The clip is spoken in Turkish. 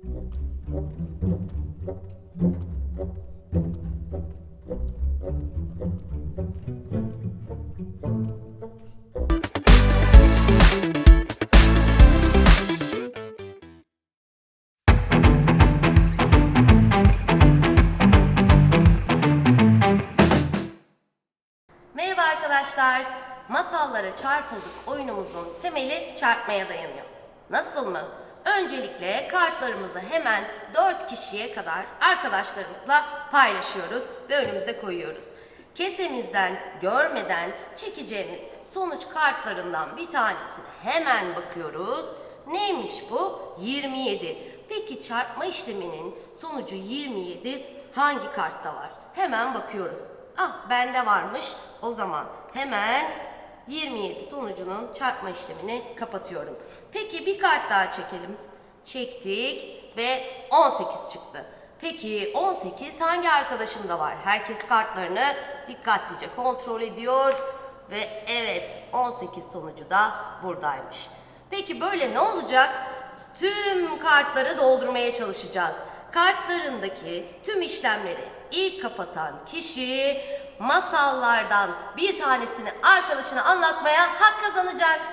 Merhaba arkadaşlar. Masallara çarpıldık oyunumuzun temeli çarpmaya dayanıyor. Nasıl mı? Öncelikle kartlarımızı hemen 4 kişiye kadar arkadaşlarımızla paylaşıyoruz ve önümüze koyuyoruz. Kesemizden görmeden çekeceğimiz sonuç kartlarından bir tanesine hemen bakıyoruz. Neymiş bu? 27. Peki çarpma işleminin sonucu 27 hangi kartta var? Hemen bakıyoruz. Ah bende varmış. O zaman hemen 27 sonucunun çarpma işlemini kapatıyorum. Peki bir kart daha çekelim. Çektik ve 18 çıktı. Peki 18 hangi arkadaşımda var? Herkes kartlarını dikkatlice kontrol ediyor ve evet 18 sonucu da buradaymış. Peki böyle ne olacak? Tüm kartları doldurmaya çalışacağız. Kartlarındaki tüm işlemleri ilk kapatan kişi masallardan bir tanesini arkadaşına anlatmaya hak kazanacak.